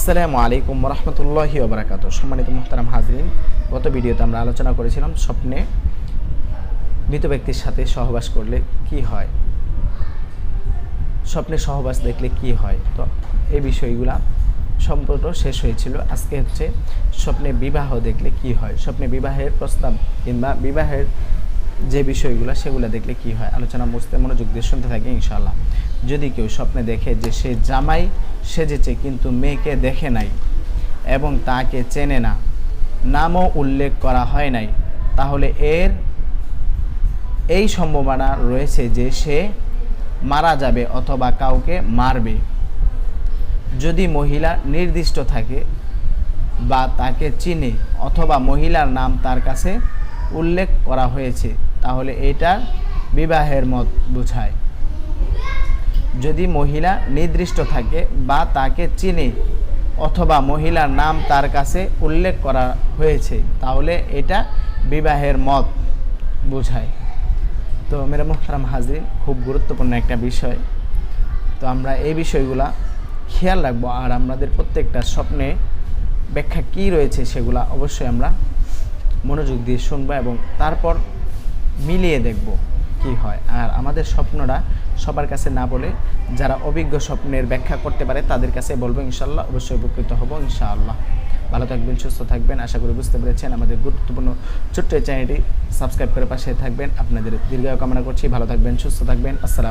আসসালামু আলাইকুম রহমতুল্লাহি ওবরাকাত। সম্মানিত মোহতারাম হাজরিন, গত ভিডিওতে আমরা আলোচনা করেছিলাম স্বপ্নে মৃত ব্যক্তির সাথে সহবাস করলে কি হয়? স্বপ্নে সহবাস দেখলে কি হয়? তো এই বিষয়গুলা সম্পর্ক শেষ হয়েছিল। আজকে হচ্ছে স্বপ্নে বিবাহ দেখলে কি হয়? স্বপ্নে বিবাহের প্রস্তাব কিংবা বিবাহের যে বিষয়গুলো, সেগুলো দেখলে কি হয়? আলোচনা, বুঝতে, মনোযোগ দিয়ে শুনতে থাকে, ইনশাআল্লাহ। যদি কেউ স্বপ্নে দেখে যে সে জামাই সেজেছে কিন্তু মেয়েকে দেখে নাই এবং তাকে চেনে না, নামও উল্লেখ করা হয় নাই, তাহলে এর এই সম্ভাবনা রয়েছে যে সে মারা যাবে অথবা কাউকে মারবে। যদি মহিলা নির্দিষ্ট থাকে বা তাকে চিনে অথবা মহিলার নাম তার কাছে উল্লেখ করা হয়েছে তাহলে এটা বিবাহের মত বোঝায়। যদি মহিলা নির্দিষ্ট থাকে বা তাকে চিনে অথবা মহিলার নাম তার কাছে উল্লেখ করা হয়েছে, তাহলে এটা বিবাহের মত বোঝায়। তো মেরা মোহতারাম হাজরিন, খুব গুরুত্বপূর্ণ একটা বিষয়। তো আমরা এই বিষয়গুলা খেয়াল রাখব, আর আমাদের প্রত্যেকটা স্বপ্নে ব্যাখ্যা কী রয়েছে সেগুলা অবশ্যই আমরা মনোযোগ দিয়ে শুনব এবং তারপর মিলিয়ে দেখব কি হয়। আর আমাদের স্বপ্নটা সবার কাছে না বলে যারা অভিজ্ঞ স্বপ্নের ব্যাখ্যা করতে পারে তাদের কাছে বলব ইনশাল্লাহ অবশ্যই উপকৃত হব ইনশাআল্লাহ। ভালো থাকবেন, সুস্থ থাকবেন, আশা করি বুঝতে পেরেছেন। আমাদের গুরুত্বপূর্ণ ছোট্ট চ্যানেলটি সাবস্ক্রাইব করে পাশে থাকবেন। আপনাদের দীর্ঘায়ু কামনা করছি। ভালো থাকবেন, সুস্থ থাকবেন। আসসালাম